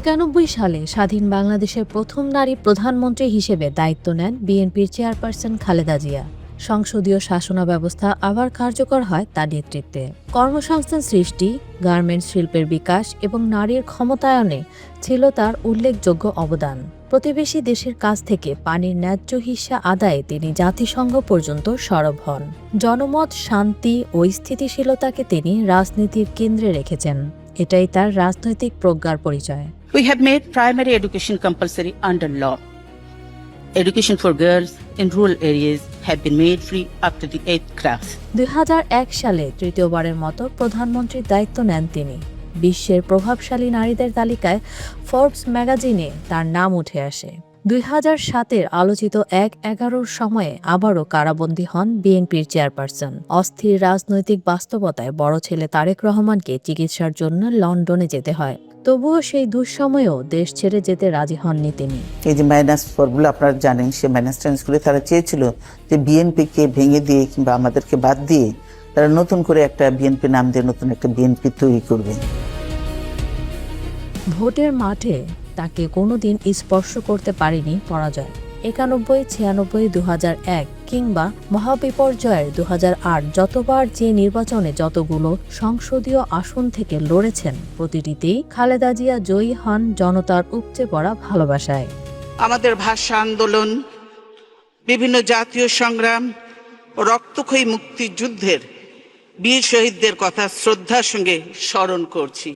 একানব্বই সালে স্বাধীন বাংলাদেশের প্রথম নারী প্রধানমন্ত্রী হিসেবে দায়িত্ব নেন বিএনপির চেয়ারপারসন খালেদা জিয়া। সংসদীয় শাসনা ব্যবস্থা আবার কার্যকর হয় তার নেতৃত্বে। কর্মসংস্থান সৃষ্টি, গার্মেন্টস শিল্পের বিকাশ এবং নারীর ক্ষমতায়নে ছিল তার উল্লেখযোগ্য অবদান। প্রতিবেশী দেশের কাছ থেকে পানির ন্যায্য হিস্সা আদায়ে তিনি জাতিসংঘ পর্যন্ত সরব হন। জনমত, শান্তি ও স্থিতিশীলতাকে তিনি রাজনীতির কেন্দ্রে রেখেছেন। এটাই তার রাজনৈতিক প্রজ্ঞার পরিচয়। We have made primary education compulsory under law. Education for girls in rural areas have been made free up to the 8th class. দু হাজার এক সালে তৃতীয়বারের মতো প্রধানমন্ত্রীর দায়িত্ব নেন তিনি বিশ্বের প্রভাবশালী নারীদের তালিকায় ফোর্বস ম্যাগাজিনে তার নাম উঠে আসে দুই হাজার সাতের আলোচিত এক এগারোর সময়ে আবারও কারাবন্দী হন বিএনপির চেয়ারপারসন অস্থির রাজনৈতিক বাস্তবতায় বড় ছেলে তারেক রহমানকে চিকিৎসার জন্য লন্ডনে যেতে হয় তবুও সেই দুঃসময়েও দেশ ছেড়ে যেতে রাজি হননি তিনি। এই যে মাইনাস ফোরগুলো আপনারা জানেন সে মাইনাস ট্রান্সগুলো তারা চেয়েছিল যে বিএনপিকে ভেঙে দিয়ে কিংবা আমাদেরকে বাদ দিয়ে তারা নতুন করে একটা বিএনপি নাম দিয়ে নতুন একটা বিএনপি তৈরি করবে। ভোটের মাঠে তাকে কোনোদিন স্পর্শ করতে পারেনি পরাজয়। একানব্বই, ছিয়ানব্বই দু এক কিংবা মহাবিপর্যয়ের দু যতবার যে নির্বাচনে যতগুলো সংসদীয় আসন থেকে লড়েছেন, প্রতিটিতেই খালেদা জিয়া জয়ী হন জনতার উপচে পড়া ভালোবাসায়। আমাদের ভাষা আন্দোলন, বিভিন্ন জাতীয় সংগ্রাম রক্তক্ষয়ী মুক্তিযুদ্ধের বীর শহীদদের কথা শ্রদ্ধার সঙ্গে স্মরণ করছি।